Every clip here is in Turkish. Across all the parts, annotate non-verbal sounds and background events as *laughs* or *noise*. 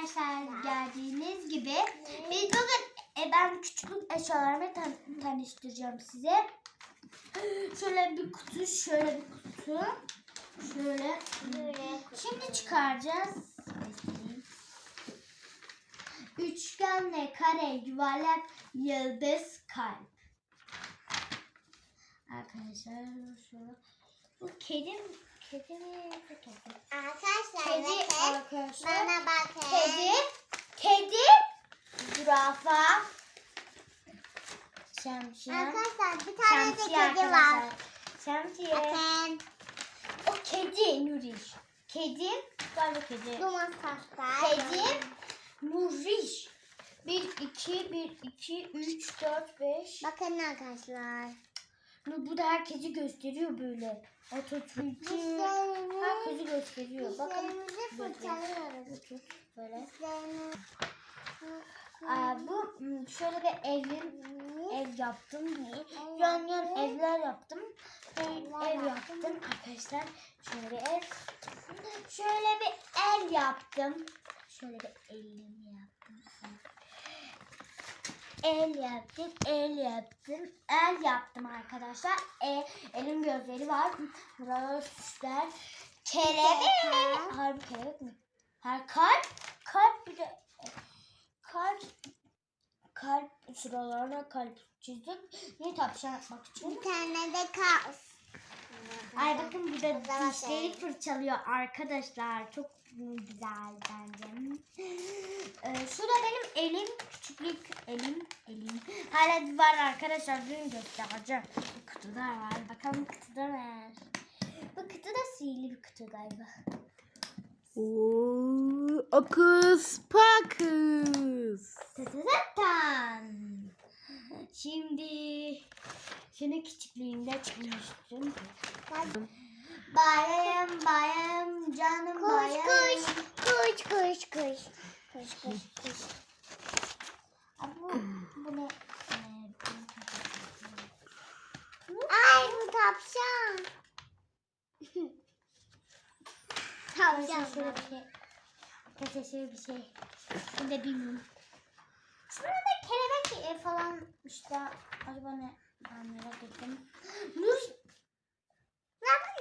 arkadaşlar geldiğiniz gibi biz bugün e, ben küçüklük eşyalarımı tan- tanıştıracağım size. Şöyle bir kutu, şöyle bir kutu. Şöyle. Şimdi çıkaracağız. Üçgenle kare, yuvarlak, yıldız, kalp. Arkadaşlar şöyle. Bu kedi mi? Kedi mi? Kedi. Arkadaşlar Kedi bakın. arkadaşlar. Bana bakın. Kedi, kedi, zürafa, şemsiye, Arkadaşlar bir tane de şemsiye kedi var. arkadaşlar. Şemsiye. Bakın. O kedi Nuriş. Kedi, galiba kedi. Bu masajlar. Kedi, Nuriş. 1, 2, 1, 2, 3, 4, 5. Bakın arkadaşlar. Bu da herkesi gösteriyor böyle. Atatürk'ü. Herkesi gösteriyor. Bakın. fırçalıyoruz. Böyle. Aa, bu m, şöyle bir evim ev yaptım diye. Yan yan evler yaptım. Ev, ev yaptım arkadaşlar. Şöyle bir ev. Şöyle bir ev yaptım. Şöyle bir elimi yaptım. El yaptım, el yaptım, el yaptım arkadaşlar. E, elin gözleri var. Burada süsler. Kelebek. Harbi kelebek mi? Her kalp, kalp bir de kalp kalp sıralarına kalp çizdik. Niye tavşan yapmak için? Bir tane de kaos. Ay bakın da Güzel dişleri fırçalıyor arkadaşlar. Çok güzel bence. Ee, şu da benim elim. Küçüklük elim. Elim. Hala var arkadaşlar. Dün göstereceğim. Bu kutuda var. Bakalım kutuda ne? Bu kutu da sihirli bir kutu galiba. Oo, Okus pokus. Tatatattan. Şimdi şunu küçüklüğümde çıkmıştım. Bayım bayım canım Kuş bayım. kuş. Kuş kuş kuş. Kuş kuş kuş. Bu, bu ne? Ay bu tavşan. *laughs* Tavşan şöyle bir şey. Arkadaşlar şöyle bir şey. Ben de bilmiyorum. Şurada da kelebek e, falan işte. Acaba ne? Ben merak ettim. *gasps* Nur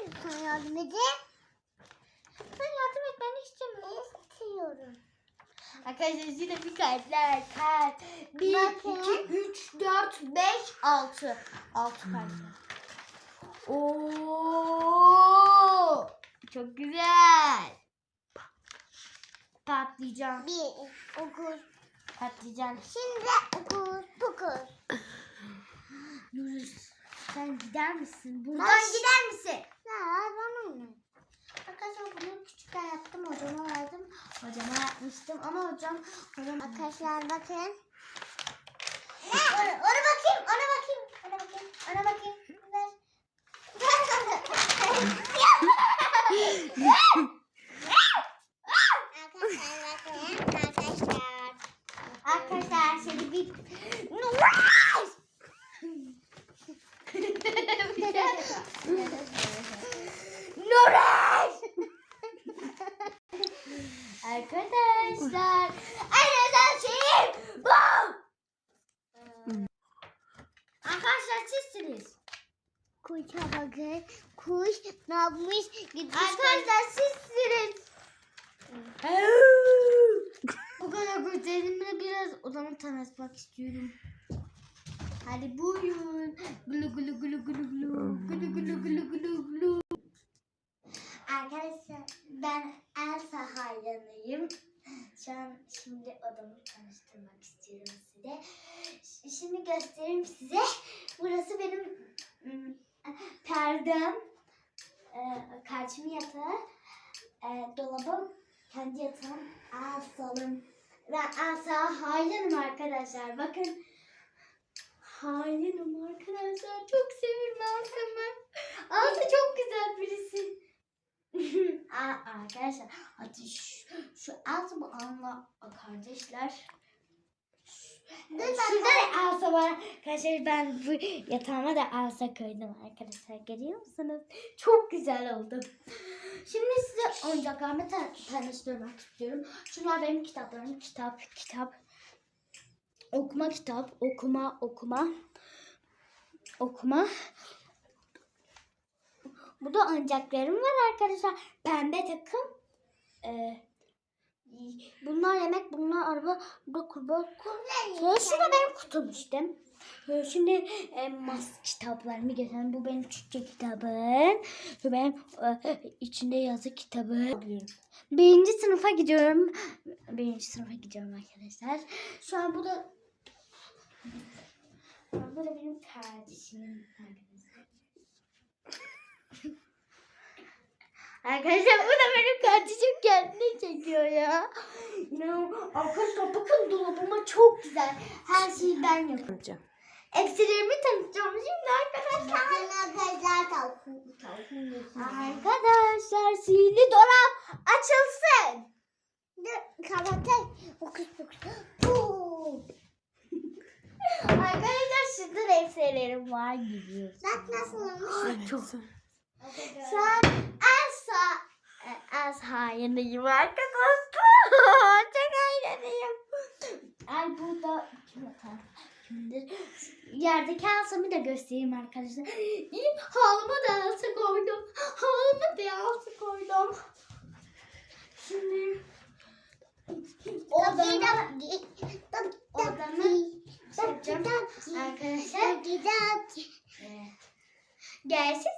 Yapıyorsun yardım edin? sen yardım et ben istemiyorum. İstiyorum. Arkadaşlar yine bir kalpler kalp. 1, Bakın. 2, 3, 4, 5, 6. 6 kalpler. Oo! Çok güzel. Patlayacağım. Bir, okuz. Patlayacağım. Şimdi okuz, dokuz. Yunus sen gider misin? Buradan Ben- gider misin? Ya bana ne? Arkadaşlar bunu küçükken yaptım. Hocama verdim. Hocama yapmıştım ama hocam hocam Arkadaşlar bakın. Ona, ona bakayım, ona bakayım, ona bakayım. Ver. Arkadaşlar bakın. Arkadaşlar. Arkadaşlar seni bir... Nuray! Arkadaşlar en özel şeyim bu. Arkadaşlar sizsiniz. Kuşa bakın. Kuş ne yapmış? Gitmiş. Arkadaşlar sizsiniz. Bu kadar gözlerimle biraz odamı tanıtmak istiyorum. Hadi buyurun. Gulu gulu gulu gulu gulu. Gulu gulu gulu gulu gulu. Arkadaşlar ben Elsa hayranıyım. Şu an şimdi odamı tanıştırmak istiyorum size. Ş- Şimdi göstereyim size. Burası benim perdem. E, karşımı yatağı. E, dolabım. Kendi yatağım. Asa'lım. Ben Asa hayranım arkadaşlar. Bakın. Hayranım arkadaşlar. Çok seviyorum Asa'mı. Asa çok güzel birisi. *laughs* Aa, arkadaşlar hadi şu, şu Asa'mı anla kardeşler. Şurada da Elsa var. Arkadaşlar ben bu yatağıma da Elsa koydum arkadaşlar. Görüyor musunuz? Çok güzel oldu. Şimdi size oyuncaklarımı ta- tanıştırmak istiyorum. Şunlar benim kitaplarım. Kitap, kitap. Okuma kitap, okuma, okuma. Okuma. Bu da oyuncaklarım var arkadaşlar. Pembe takım. Ee, bunlar yemek, bunlar araba, bu da kurbağa. Ee, Şu da benim kutum işte. Ee, Şimdi e, mas kitaplarımı göstereyim. Bu benim Türkçe kitabım. Bu benim e, içinde yazı kitabı. Birinci sınıfa gidiyorum. Birinci sınıfa gidiyorum arkadaşlar. Şu an bu da bu da benim arkadaşlar. *laughs* Arkadaşlar bu da benim kardeşim kendini çekiyor ya. No, arkadaşlar bakın dolabıma çok güzel. Her şeyi ben yapacağım. Eksilerimi tanıtacağım şimdi arkadaşlar. Arkadaşlar. Arkadaşlar sihirli dolap açılsın. Kapatın. Okus okus. Puu. *laughs* Arkadaşlar şurada renklerim var gidiyor. Bak nasıl olmuş. Çok Şu an E, Elsa yanıyım arkadaşlar. Çok eğleneyim. Ay burada kim atar? Kimdir? Yerdeki Elsa'mı da göstereyim arkadaşlar. Halıma da Elsa koydum. Halıma da Elsa koydum. Şimdi odama odamı yapacağım arkadaşlar. Ee, arkadaşlar.